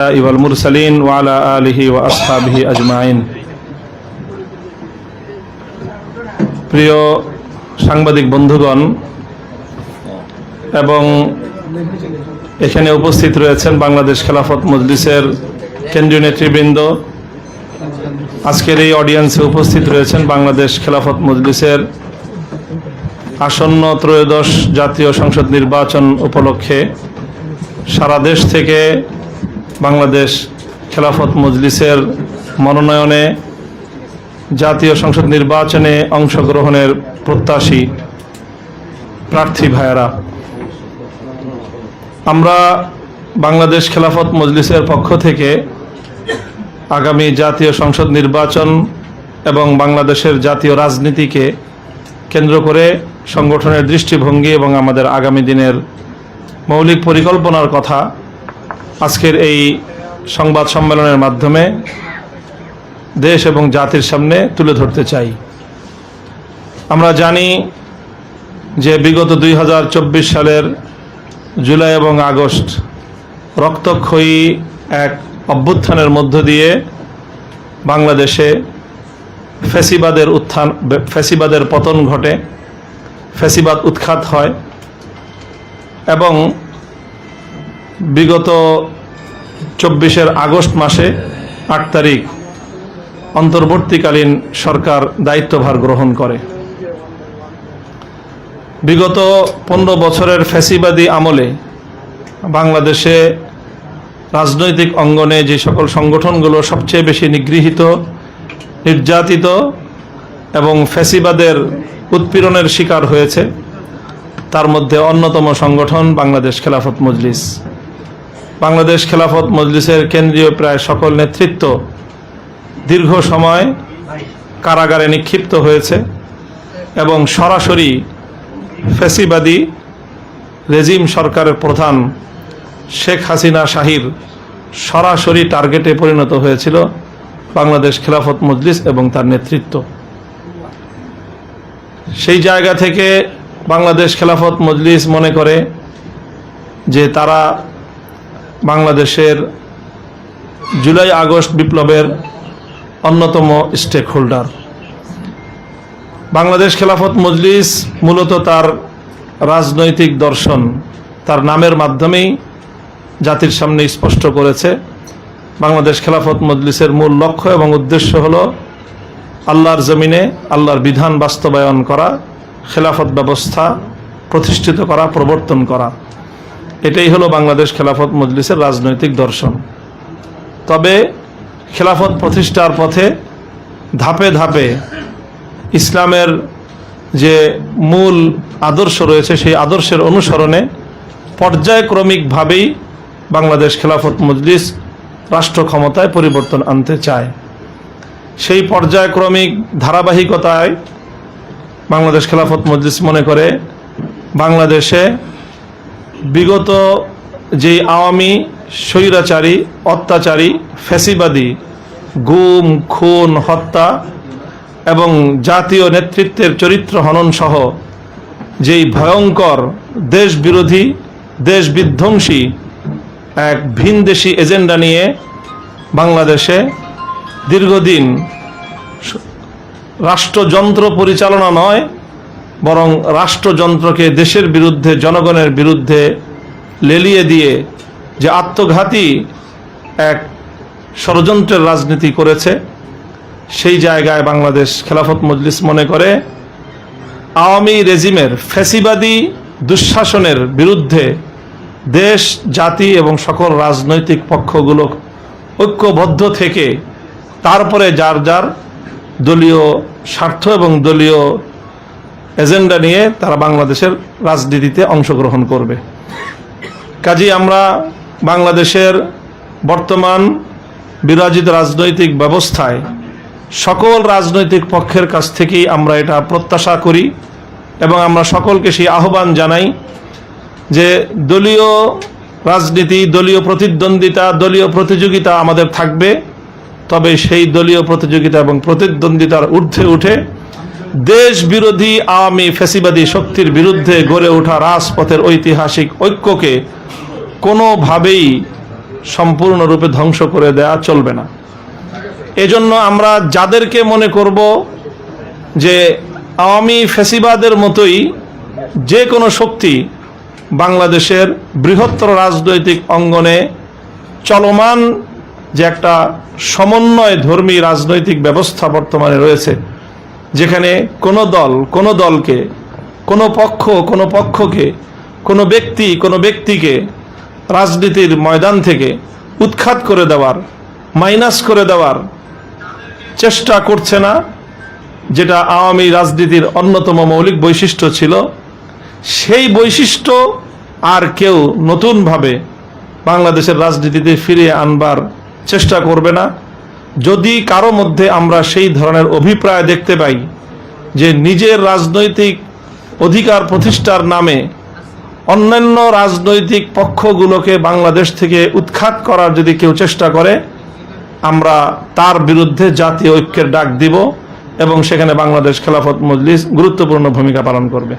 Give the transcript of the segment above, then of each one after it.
والمرسلين وعلى آله وأصحابه أجمعين প্রিয় সাংবাদিক বন্ধুগণ এবং এখানে উপস্থিত রয়েছেন বাংলাদেশ খেলাফত মজলিসের কেন্দ্রীয় নেতৃবৃন্দ আজকের এই অডিয়েন্সে উপস্থিত রয়েছেন বাংলাদেশ খেলাফত মজলিসের আসন্ন ত্রয়োদশ জাতীয় সংসদ নির্বাচন উপলক্ষে সারা দেশ থেকে বাংলাদেশ খেলাফত মজলিসের মনোনয়নে জাতীয় সংসদ নির্বাচনে অংশগ্রহণের প্রত্যাশী প্রার্থী ভাইয়েরা, আমরা বাংলাদেশ খেলাফত মজলিসের পক্ষ থেকে আগামী জাতীয় সংসদ নির্বাচন এবং বাংলাদেশের জাতীয় রাজনীতিকে কেন্দ্র করে সংগঠনের দৃষ্টিভঙ্গি এবং আমাদের আগামী দিনের মৌলিক পরিকল্পনার কথা আজকের এই সংবাদ সম্মেলনের মাধ্যমে দেশ এবং জাতির সামনে তুলে ধরতে চাই। আমরা জানি যে বিগত দুই হাজার চব্বিশ সালের জুলাই এবং আগস্ট রক্তক্ষয়ী এক অভ্যুত্থানের মধ্য দিয়ে বাংলাদেশে ফ্যাসিবাদের উত্থান ফ্যাসিবাদের পতন ঘটে ফ্যাসিবাদ উৎখাত হয় এবং বিগত চব্বিশের আগস্ট মাসে আট তারিখ অন্তর্বর্তীকালীন সরকার দায়িত্বভার গ্রহণ করে। বিগত পনেরো বছরের ফ্যাসিবাদী আমলে বাংলাদেশে রাজনৈতিক অঙ্গনে যে সকল সংগঠনগুলো সবচেয়ে বেশি নিগৃহীত, নির্যাতিত এবং ফ্যাসিবাদের উৎপীড়নের শিকার হয়েছে, তার মধ্যে অন্যতম সংগঠন বাংলাদেশ খেলাফত মজলিস। বাংলাদেশ খেলাফত মজলিসের কেন্দ্রীয় প্রায় সকল নেতৃত্ব দীর্ঘ সময় কারাগারে নিক্ষিপ্ত হয়েছে এবং সরাসরি ফেসিবাদী রেজিম সরকারের প্রধান শেখ হাসিনা শাহির সরাসরি টার্গেটে পরিণত হয়েছিল বাংলাদেশ খেলাফত মজলিস এবং তার নেতৃত্ব। সেই জায়গা থেকে বাংলাদেশ খেলাফত মজলিস মনে করে যে তারা বাংলাদেশের জুলাই আগস্ট বিপ্লবের অন্যতম স্টেক হোল্ডার বাংলাদেশ খেলাফত মজলিস মূলত তার রাজনৈতিক দর্শন, তার নামের মাধ্যমেই জাতির সামনে স্পষ্ট করেছে। বাংলাদেশ খেলাফত মজলিসের মূল লক্ষ্য এবং উদ্দেশ্য হল আল্লাহর জমিনে আল্লাহর বিধান বাস্তবায়ন করা, খেলাফত ব্যবস্থা প্রতিষ্ঠিত করা, প্রবর্তন করা। এটাই হলো বাংলাদেশ খেলাফত মজলিসের রাজনৈতিক দর্শন। তবে খেলাফত প্রতিষ্ঠার পথে ধাপে ধাপে ইসলামের যে মূল আদর্শ রয়েছে, সেই আদর্শের অনুসরণে পর্যায়ক্রমিকভাবেই বাংলাদেশ খেলাফত মজলিস রাষ্ট্র ক্ষমতায় পরিবর্তন আনতে চায়। সেই পর্যায়ক্রমিক ধারাবাহিকতায় বাংলাদেশ খেলাফত মজলিস মনে করে, বাংলাদেশে বিগত যেই আওয়ামী স্বৈরাচারী, অত্যাচারী, ফ্যাসিবাদী গুম, খুন, হত্যা এবং জাতীয় নেতৃত্বের চরিত্র হনন সহ যেই ভয়ঙ্কর দেশ বিরোধী দেশ বিধ্বংসী এক ভিনদেশি এজেন্ডা নিয়ে বাংলাদেশে দীর্ঘদিন রাষ্ট্রযন্ত্র পরিচালনা নয় বরং রাষ্ট্রযন্ত্রকে দেশের বিরুদ্ধে, জনগণের বিরুদ্ধে লেলিয়ে দিয়ে যে আত্মঘাতী এক ষড়যন্ত্রের রাজনীতি করেছে, সেই জায়গায় বাংলাদেশ খেলাফত মজলিস মনে করে আওয়ামী রেজিমের ফ্যাসিবাদী দুঃশাসনের বিরুদ্ধে দেশ, জাতি এবং সকল রাজনৈতিক পক্ষগুলো ঐক্যবদ্ধ থেকে তারপরে যার যার দলীয় স্বার্থ এবং দলীয় এজেন্ডা নিয়ে তারা বাংলাদেশের রাজনীতিতে অংশগ্রহণ করবে। কাজী আমরা বাংলাদেশের বর্তমান বিরাজিত রাজনৈতিক ব্যবস্থায় সকল রাজনৈতিক পক্ষের কাছ থেকেই আমরা এটা প্রত্যাশা করি এবং আমরা সকলকে সেই আহ্বান জানাই যে দলীয় রাজনীতি, দলীয় প্রতিদ্বন্দ্বিতা, দলীয় প্রতিযোগিতা আমাদের থাকবে, তবে সেই দলীয় প্রতিযোগিতা এবং প্রতিদ্বন্দ্বিতার ঊর্ধ্বে উঠে দেশ বিরোধী আওয়ামী ফ্যাসিবাদী শক্তির বিরুদ্ধে গড়ে ওঠা রাজপথের ঐতিহাসিক ঐক্যকে কোনোভাবেই সম্পূর্ণরূপে ধ্বংস করে দেয়া চলবে না। এজন্য আমরা যাদেরকে মনে করব যে আওয়ামী ফেসিবাদের মতোই যে কোনো শক্তি বাংলাদেশের বৃহত্তর রাজনৈতিক অঙ্গনে চলমান যে একটা সমন্বয় ধর্মী রাজনৈতিক ব্যবস্থা বর্তমানে রয়েছে যেখানে কোনো দল, কোনো দলকে, কোনো পক্ষ, কোনো পক্ষকে, কোনো ব্যক্তি, কোনো ব্যক্তিকে রাজনীতির ময়দান থেকে উৎখাত করে দেওয়ার, মাইনাস করে দেওয়ার চেষ্টা করছে না, যেটা আওয়ামী রাজনীতির অন্যতম মৌলিক বৈশিষ্ট্য ছিল। সেই বৈশিষ্ট্য আর কেউ নতুনভাবে বাংলাদেশের রাজনীতিতে ফিরিয়ে আনবার চেষ্টা করবে না। যদি কারও মধ্যে আমরা সেই ধরনের অভিপ্রায় দেখতে পাই যে নিজের রাজনৈতিক অধিকার প্রতিষ্ঠার নামে অন্যান্য রাজনৈতিক পক্ষগুলোকে বাংলাদেশ থেকে উৎখাত করার যদি কেউ চেষ্টা করে, আমরা তার বিরুদ্ধে জাতীয় ঐক্যের ডাক দিব এবং সেখানে বাংলাদেশ খেলাফত মজলিস গুরুত্বপূর্ণ ভূমিকা পালন করবে।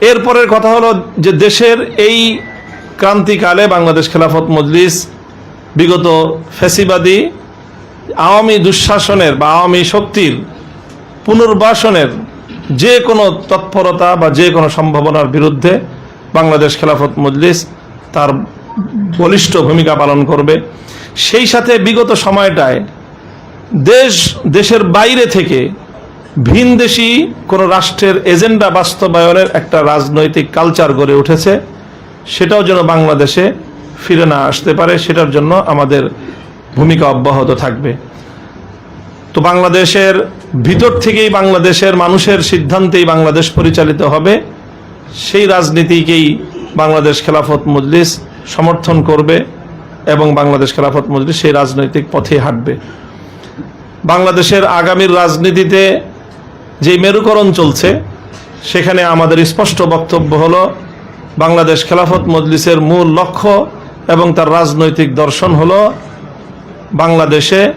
এরপরের কথা হলো যে দেশের এই ক্রান্তিকালে বাংলাদেশ খেলাফত মজলিস বিগত ফ্যাসিবাদী আওয়ামী দুঃশাসনের বা আওয়ামী শক্তির পুনর্বাসনের যে কোনো তৎপরতা বা যে কোনো সম্ভাবনার বিরুদ্ধে বাংলাদেশ খেলাফত মজলিস তার বলিষ্ঠ ভূমিকা পালন করবে। সেই সাথে বিগত সময়টায় দেশ, দেশের বাইরে থেকে ভিনদেশি কোনো রাষ্ট্রের এজেন্ডা বাস্তবায়নের একটা রাজনৈতিক কালচার গড়ে উঠেছে। সেটাও যেন বাংলাদেশে ফিরে না আসতে পারে, সেটার জন্য আমাদের ভূমিকা অব্যাহত থাকবে। তো বাংলাদেশের ভিতর থেকেই বাংলাদেশের মানুষের সিদ্ধান্তেই বাংলাদেশ পরিচালিত হবে। সেই রাজনীতিকেই বাংলাদেশ খেলাফত মজলিস সমর্থন করবে এবং বাংলাদেশ খেলাফত মজলিস সেই রাজনৈতিক পথে হাঁটবে। বাংলাদেশের আগামীর রাজনীতিতে যে মেরুকরণ চলছে, সেখানে আমাদের স্পষ্ট বক্তব্য হলো, বাংলাদেশ খেলাফত মজলিসের মূল লক্ষ্য এবং তার রাজনৈতিক দর্শন হল বাংলাদেশে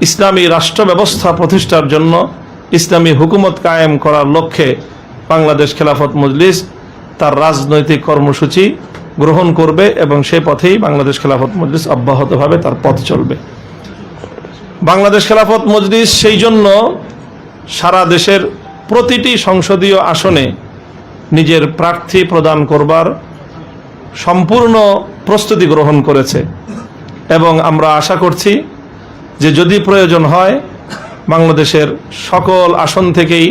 ইসলামী রাষ্ট্র ব্যবস্থা প্রতিষ্ঠার জন্য ইসলামী হুকুমত কায়েম করার লক্ষ্যে বাংলাদেশ খেলাফত মজলিস তার রাজনৈতিক কর্মসূচি গ্রহণ করবে এবং সেই পথেই বাংলাদেশ খেলাফত মজলিস অব্যাহতভাবে তার পথ চলবে। বাংলাদেশ খেলাফত মজলিস সেই জন্য সারা দেশের প্রতিটি সংসদীয় আসনে নিজের প্রার্থী প্রদান করবার সম্পূর্ণ প্রস্তুতি গ্রহণ করেছে। এবং আমরা আশা করছি যে যদি প্রয়োজন হয়, বাংলাদেশের সকল আসন থেকেই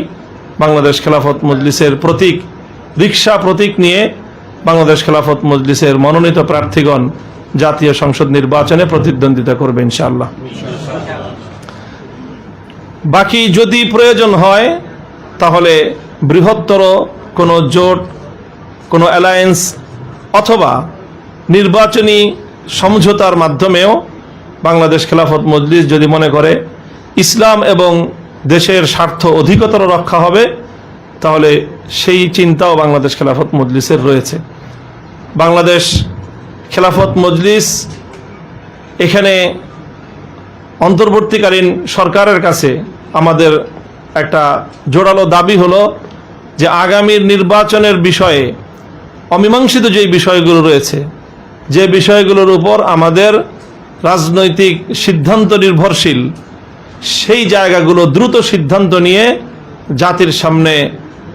বাংলাদেশ খেলাফত মজলিসের প্রতীক রিক্সা প্রতীক নিয়ে বাংলাদেশ খেলাফত মজলিসের মনোনীত প্রার্থীগণ জাতীয় সংসদ নির্বাচনে প্রতিদ্বন্দ্বিতা করবে ইনশাআল্লাহ। বাকি যদি প্রয়োজন হয়, তাহলে বৃহত্তর কোনো জোট, কোনো অ্যালায়েন্স অথবা নির্বাচনী সমঝোতার মাধ্যমেও বাংলাদেশ খেলাফত মজলিস যদি মনে করে ইসলাম এবং দেশের স্বার্থ অধিকতর রক্ষা হবে, তাহলে সেই চিন্তাও বাংলাদেশ খেলাফত মজলিসের রয়েছে। বাংলাদেশ খেলাফত মজলিস এখানে অন্তর্বর্তীকালীন সরকারের কাছে আমাদের একটা জোরালো দাবি হলো যে আগামীর নির্বাচনের বিষয়ে অমীমাংসিত যে বিষয়গুলো রয়েছে যে বিষয়গুলোর উপর আমাদের রাজনৈতিক সিদ্ধান্ত নির্ভরশীল, সেই জায়গাগুলো দ্রুত সিদ্ধান্ত নিয়ে জাতির সামনে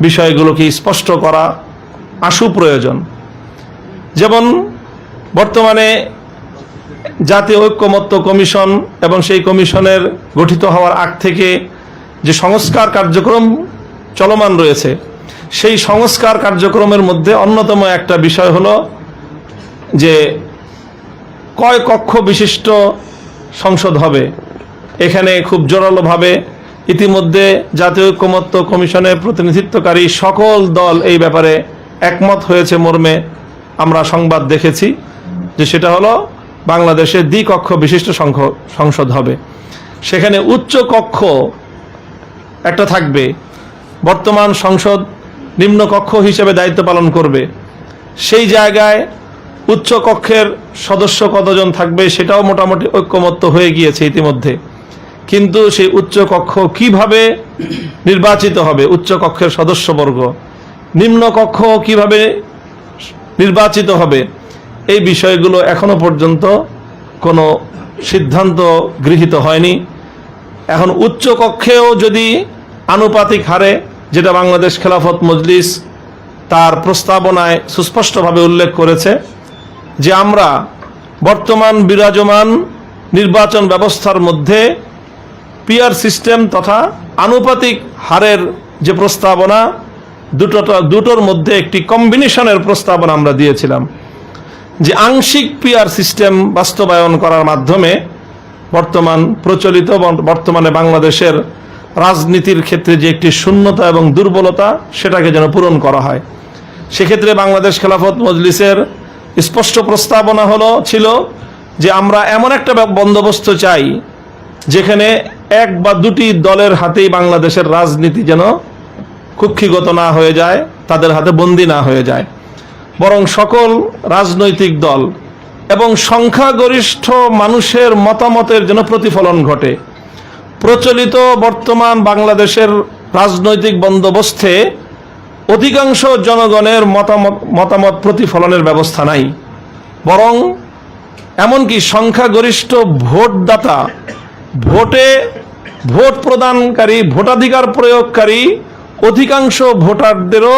বিষয়গুলোকে স্পষ্ট করা আশু প্রয়োজন। যেমন বর্তমানে জাতীয় ঐক্যমত্য কমিশন এবং সেই কমিশনের গঠিত হওয়ার আগ থেকে যে সংস্কার কার্যক্রম চলমান রয়েছে, সেই সংস্কার কার্যক্রমের মধ্যে অন্যতম একটা বিষয় হলো যে কয় কক্ষ বিশিষ্ট সংসদ হবে? এখানে খুব জোরালোভাবে ইতিমধ্যে জাতীয় ঐক্যমত্য কমিশনের প্রতিনিধিত্বকারী সকল দল এই ব্যাপারে একমত হয়েছে মর্মে আমরা সংবাদ দেখেছি, যে সেটা হলো বাংলাদেশে দ্বিকক্ষ বিশিষ্ট সংসদ হবে। সেখানে উচ্চ কক্ষ একটা থাকবে। বর্তমান সংসদ নিম্ন কক্ষ হিসেবে দায়িত্ব পালন করবে। সেই জায়গায় উচ্চ কক্ষের সদস্য কতজন থাকবে সেটাও মোটামুটি ঐক্যমত্য হয়ে গিয়েছে ইতিমধ্যে। কিন্তু সেই উচ্চ কক্ষ কীভাবে নির্বাচিত হবে, উচ্চ কক্ষের সদস্যবর্গ, নিম্ন কক্ষ কীভাবে নির্বাচিত হবে, এই বিষয়গুলো এখনও পর্যন্ত কোনো সিদ্ধান্ত গৃহীত হয়নি। এখন উচ্চ কক্ষেও যদি আনুপাতিক হারে, যেটা বাংলাদেশ খেলাফত মজলিস তার প্রস্তাবনায় সুস্পষ্টভাবে উল্লেখ করেছে যে আমরা বর্তমান বিরাজমান নির্বাচন ব্যবস্থার মধ্যে পিয়ার সিস্টেম তথা আনুপাতিক হারের যে প্রস্তাবনা দুটোটা দুটোর মধ্যে একটি কম্বিনেশনের প্রস্তাবনা আমরা দিয়েছিলাম যে আংশিক পিয়ার সিস্টেম বাস্তবায়ন করার মাধ্যমে বর্তমান প্রচলিত বর্তমানে বাংলাদেশের রাজনীতির ক্ষেত্রে যে একটি শূন্যতা এবং দুর্বলতা, সেটাকে যেন পূরণ করা হয়। সেক্ষেত্রে বাংলাদেশ খেলাফত মজলিসের স্পষ্ট প্রস্তাবনা হলো, ছিল যে আমরা এমন একটা বন্দোবস্ত চাই, যেখানে এক বা দুটি দলের হাতেই বাংলাদেশের রাজনীতি যেন কুক্ষিগত না হয়ে যায়, তাদের হাতে বন্দি না হয়ে যায়। বরং সকল রাজনৈতিক দল এবং সংখ্যাগরিষ্ঠ মানুষের মতামতের যেন প্রতিফলন ঘটে। প্রচলিত বর্তমান বাংলাদেশের রাজনৈতিক বন্দোবস্তে অধিকাংশ জনগণের মতামত মতামত প্রতিফলনের ব্যবস্থা নাই। বরং এমনকি সংখ্যাগরিষ্ঠ ভোটদাতা, ভোটে ভোট প্রদানকারী, ভোটাধিকার প্রয়োগকারী অধিকাংশ ভোটারদেরও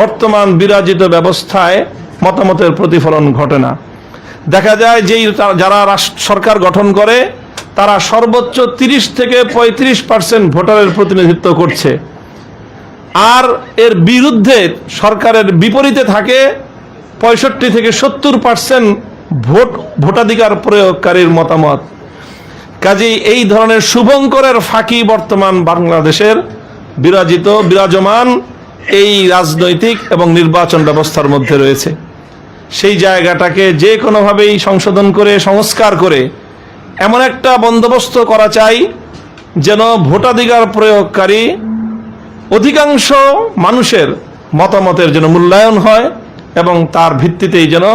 বর্তমান বিরাজিত ব্যবস্থায় মতামতের প্রতিফলন ঘটে না। দেখা যায় যেই যারা রাষ্ট্র সরকার গঠন করে, তারা সর্বোচ্চ তিরিশ থেকে পঁয়ত্রিশ পার্সেন্ট ভোটারের প্রতিনিধিত্ব করছে। আর এর বিরুদ্ধে সরকারের বিপরীতে থাকে পঁয়ষট্টি থেকে সত্তর পার্সেন্ট ভোট, ভোটাধিকার প্রয়োগকারীর মতামত। কাজেই এই ধরনের শুভঙ্করের ফাঁকি বর্তমান বাংলাদেশের বিরাজিত, বিরাজমান এই রাজনৈতিক এবং নির্বাচন ব্যবস্থার মধ্যে রয়েছে। সেই জায়গাটাকে যে কোনোভাবেই সংশোধন করে, সংস্কার করে এমন একটা বন্দোবস্ত করা চাই যেন ভোটাধিকার প্রয়োগকারী অধিকাংশ মানুষের মতামতের যেন মূল্যায়ন হয় এবং তার ভিত্তিতেই যেন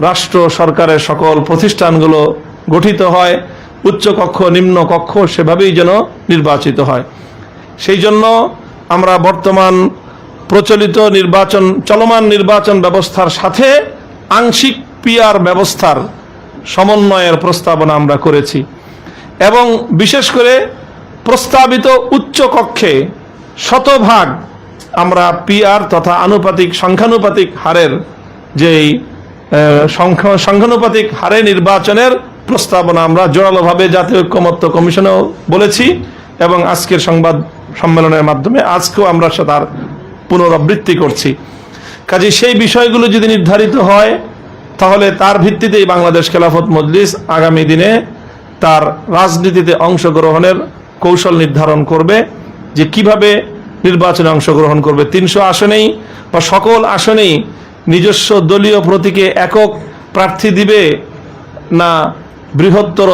রাষ্ট্র সরকারের সকল প্রতিষ্ঠানগুলো গঠিত হয়, উচ্চ কক্ষ, নিম্ন কক্ষ সেভাবেই যেন নির্বাচিত হয়। সেই জন্য আমরা বর্তমান প্রচলিত নির্বাচন, চলমান নির্বাচন ব্যবস্থার সাথে আংশিক পিয়ার ব্যবস্থার সমন্বয়ের প্রস্তাবনা আমরা করেছি এবং বিশেষ করে প্রস্তাবিত উচ্চ কক্ষে শতভাগ আমরা পিআর তথা আনুপাতিক, সংখ্যানুপাতিক হারের যেই সংখ্যা, সংখ্যানুপাতিক হারে নির্বাচনের প্রস্তাবনা আমরা জোরালোভাবে জাতীয় ঐক্যমত্য কমিশনেও বলেছি এবং আজকের সংবাদ সম্মেলনের মাধ্যমে আজকেও আমরা তার পুনরাবৃত্তি করছি। কাজে সেই বিষয়গুলো যদি নির্ধারিত হয়, তাহলে তার ভিত্তিতেই বাংলাদেশ খেলাফত মজলিস আগামী দিনে তার রাজনীতিতে অংশগ্রহণের কৌশল নির্ধারণ করবে। যে কীভাবে নির্বাচনে অংশগ্রহণ করবে। তিনশো আসনেই বা সকল আসনেই নিজস্ব দলীয় প্রতীকে একক প্রার্থী দিবে না বৃহত্তর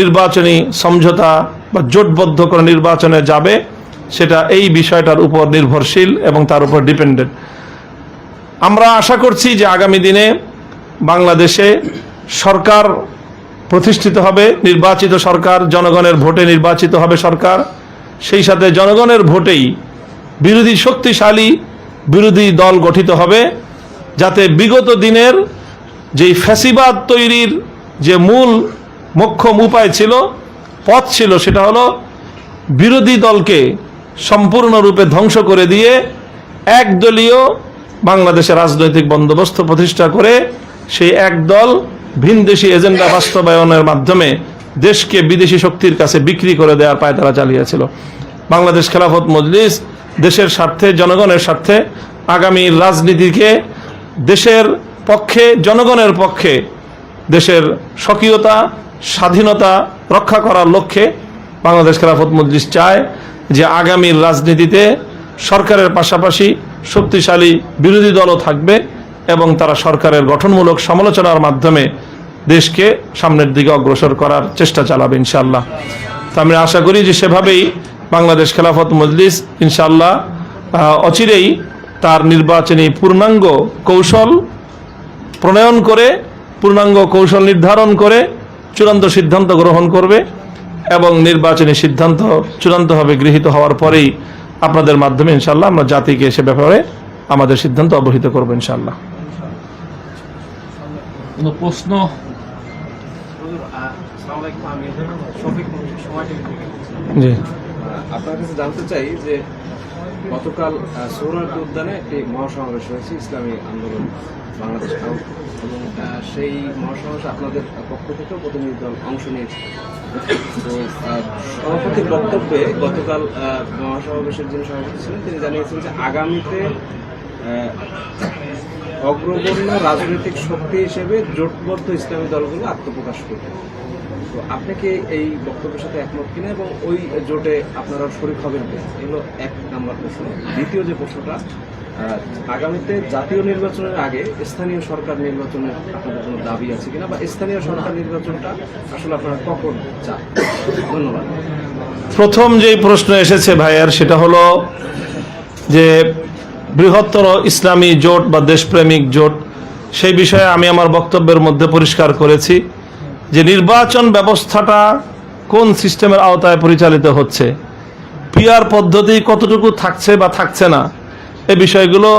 নির্বাচনী সমঝোতা বা জোটবদ্ধ করে নির্বাচনে যাবে, সেটা এই বিষয়টার উপর নির্ভরশীল এবং তার উপর ডিপেন্ডেন্ট। আমরা আশা করছি যে আগামী দিনে বাংলাদেশে সরকার প্রতিষ্ঠিত হবে, নির্বাচিত সরকার, জনগণের ভোটে নির্বাচিত হবে সরকার। সেই সাথে জনগণের ভোটেই বিরোধী শক্তিশালী বিরোধী দল গঠিত হবে, যাতে বিগত দিনের যেই ফ্যাসিবাদ তৈরির যে মূল মোক্ষম উপায় ছিল, পথ ছিল সেটা হলো বিরোধী দলকে সম্পূর্ণরূপে ধ্বংস করে দিয়ে একদলীয় বাংলাদেশের রাজনৈতিক বন্দোবস্ত প্রতিষ্ঠা করে সেই একদল ভিনদেশি এজেন্ডা বাস্তবায়নের মাধ্যমে দেশকে বিদেশি শক্তির কাছে বিক্রি করে দেওয়ার পায় তারা চালিয়েছিল। বাংলাদেশ খেলাফত মজলিস দেশের স্বার্থে, জনগণের স্বার্থে আগামী রাজনীতিকে দেশের পক্ষে, জনগণের পক্ষে দেশের স্বকীয়তা, স্বাধীনতা রক্ষা করার লক্ষ্যে বাংলাদেশ খেলাফত মজলিস চায় যে আগামীর রাজনীতিতে সরকারের পাশাপাশি শক্তিশালী বিরোধী দলও থাকবে এবং তারা সরকারের গঠনমূলক সমালোচনার মাধ্যমে দেশকে সামনের দিকে অগ্রসর করার চেষ্টা চালাবে ইনশাল্লাহ তো আমি আশা করি যে সেভাবেই বাংলাদেশ খেলাফত মজলিস ইনশাল্লাহ অচিরেই তার নির্বাচনী পূর্ণাঙ্গ কৌশল প্রণয়ন করে, পূর্ণাঙ্গ কৌশল নির্ধারণ করে চূড়ান্ত সিদ্ধান্ত গ্রহণ করবে এবং নির্বাচনী সিদ্ধান্ত চূড়ান্তভাবে গৃহীত হওয়ার পরেই আপনাদের মাধ্যমে ইনশাল্লাহ আমরা জাতিকে সে ব্যাপারে আমাদের সিদ্ধান্ত অবহিত করব ইনশাল্লাহ কোনো প্রশ্ন? জি। আপনার কাছে জানতে চাই যে গতকাল সৌরাট উদ্যানে একটি মহাসমাবেশ হয়েছে ইসলামী আন্দোলন বাংলাদেশ এবং সেই মহাসমাবেশে আপনাদের পক্ষ থেকেও প্রতিনিধি দল অংশ নিয়েছে। তো সভাপতির বক্তব্যে গতকাল মহাসমাবেশের যিনি সভাপতি ছিলেন তিনি জানিয়েছেন যে আগামীতে অগ্রগণ্য রাজনৈতিক শক্তি হিসেবে জোটবদ্ধ ইসলামী দলগুলো আত্মপ্রকাশ করবে। তো আপনি কি এই বক্তব্যের সাথে একমত কিনা এবং ওই জোটে আপনারা শরীর হবেন এগুলো এক নাম্বার প্রশ্ন। দ্বিতীয় যে প্রশ্নটা আগামীতে জাতীয় নির্বাচনের আগে স্থানীয় সরকার নির্বাচনের আপনাদের কোনো দাবি আছে কিনা বা স্থানীয় সরকার নির্বাচনটা আসলে আপনারা কখন চান? ধন্যবাদ। প্রথম যেই প্রশ্ন এসেছে ভাইয়ার, সেটা হলো যে বৃহত্তর ইসলামী জোট বা দেশপ্রেমিক জোট, সেই বিষয়ে আমি আমার বক্তব্যের মধ্যে পরিষ্কার করেছি। যে নির্বাচন ব্যবস্থাটা কোন সিস্টেমের আওতায় পরিচালিত হচ্ছে, পিআর পদ্ধতি কতটুকু থাকছে বা থাকছে না, এ বিষয়গুলো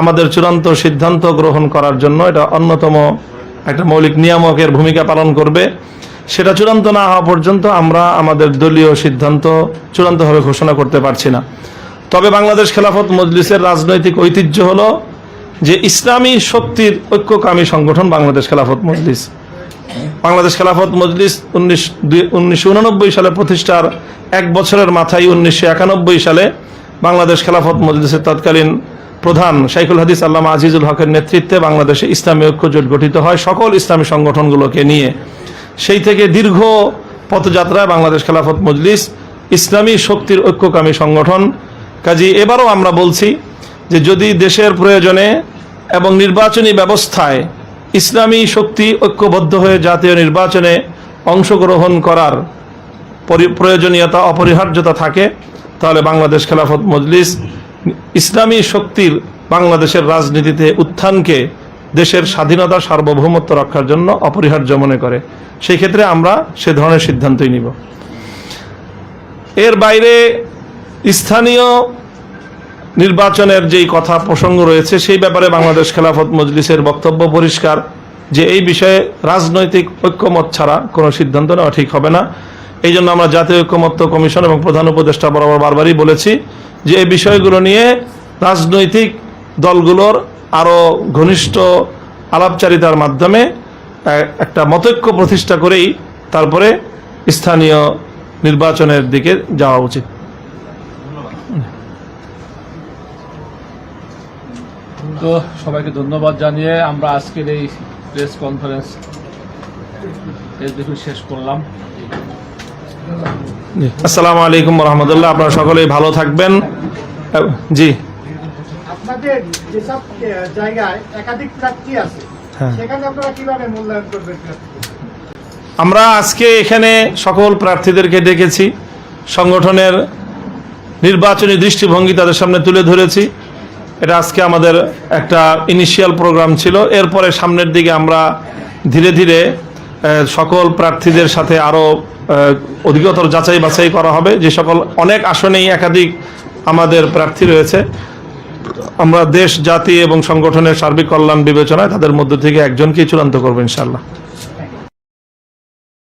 আমাদের চূড়ান্ত সিদ্ধান্ত গ্রহণ করার জন্য এটা অন্যতম একটা মৌলিক নিয়ামকের ভূমিকা পালন করবে। সেটা চূড়ান্ত না হওয়া পর্যন্ত আমরা আমাদের দলীয় সিদ্ধান্ত চূড়ান্তভাবে ঘোষণা করতে পারছি না। তবে বাংলাদেশ খেলাফত মজলিসের রাজনৈতিক ঐতিহ্য হলো যে ইসলামী শক্তির ঐক্যকামী সংগঠন বাংলাদেশ খেলাফত মজলিস। বাংলাদেশ খেলাফত মজলিস উনিশ উনিশশো সালে প্রতিষ্ঠার এক বছরের মাথায় উনিশশো একানব্বই সালে বাংলাদেশ খেলাফত মজলিসের তৎকালীন প্রধান শাইখুল হাদিস আল্লামা আজিজুল হকের নেতৃত্বে বাংলাদেশে ইসলামী ঐক্য জোট গঠিত হয় সকল ইসলামী সংগঠনগুলোকে নিয়ে। সেই থেকে দীর্ঘ পথযাত্রায় বাংলাদেশ খেলাফত মজলিস ইসলামী শক্তির ঐক্যকামী সংগঠন। কাজী এবারও আমরা বলছি যে যদি দেশের প্রয়োজনে এবং নির্বাচনী ব্যবস্থায় ইসলামী শক্তি ঐক্যবদ্ধ হয়ে জাতীয় নির্বাচনে অংশগ্রহণ করার পরি- প্রয়োজনীয়তা, অপরিহার্যতা থাকে, তাহলে বাংলাদেশ খেলাফত মজলিস ইসলামী শক্তির বাংলাদেশের রাজনীতিতে উত্থানকে দেশের স্বাধীনতা, সার্বভৌমত্ব রক্ষার জন্য অপরিহার্য মনে করে। সেই ক্ষেত্রে আমরা সে ধরনের সিদ্ধান্তই নিব। এর বাইরে স্থানীয় নির্বাচনের যেই কথা প্রসঙ্গ রয়েছে, সেই ব্যাপারে বাংলাদেশ খেলাফত মজলিসের বক্তব্য পরিষ্কার যে এই বিষয়ে রাজনৈতিক ঐক্যমত ছাড়া কোনো সিদ্ধান্ত নেওয়া ঠিক হবে না। এই জন্য আমরা জাতীয় ঐক্যমত্য কমিশন এবং প্রধান উপদেষ্টা বরাবর বারবারই বলেছি যে এই বিষয়গুলো নিয়ে রাজনৈতিক দলগুলোর আরও ঘনিষ্ঠ আলাপচারিতার মাধ্যমে একটা মতৈক্য প্রতিষ্ঠা করেই তারপরে স্থানীয় নির্বাচনের দিকে যাওয়া উচিত। তো সবাইকে ধন্যবাদ জানিয়ে আমরা আজকের এই প্রেস কনফারেন্স এর দেখুন শেষ করলাম। আসসালামু আলাইকুম রহমতুল্লাহ আপনারা সকলেই ভালো থাকবেন জি আপনাদের যেসব জায়গায় একাধিক প্রার্থী আছে হ্যাঁ। সেখানে আপনারা কীভাবে মূল্যায়ন করবেন আমরা আজকে এখানে সকল প্রার্থীদেরকে ডেকেছি সংগঠনের নির্বাচনী দৃষ্টিভঙ্গি তাদের সামনে তুলে ধরেছি এটা আজকে আমাদের একটা ইনিশিয়াল প্রোগ্রাম ছিল। এরপরে সামনের দিকে আমরা ধীরে ধীরে সকল প্রার্থীদের সাথে আরও অধিকতর যাচাই বাছাই করা হবে। যে সকল অনেক আসনেই একাধিক আমাদের প্রার্থী রয়েছে। আমরা দেশ, জাতি এবং সংগঠনের সার্বিক কল্যাণ বিবেচনায় তাদের মধ্য থেকে একজনকেই চূড়ান্ত করব ইনশাল্লাহ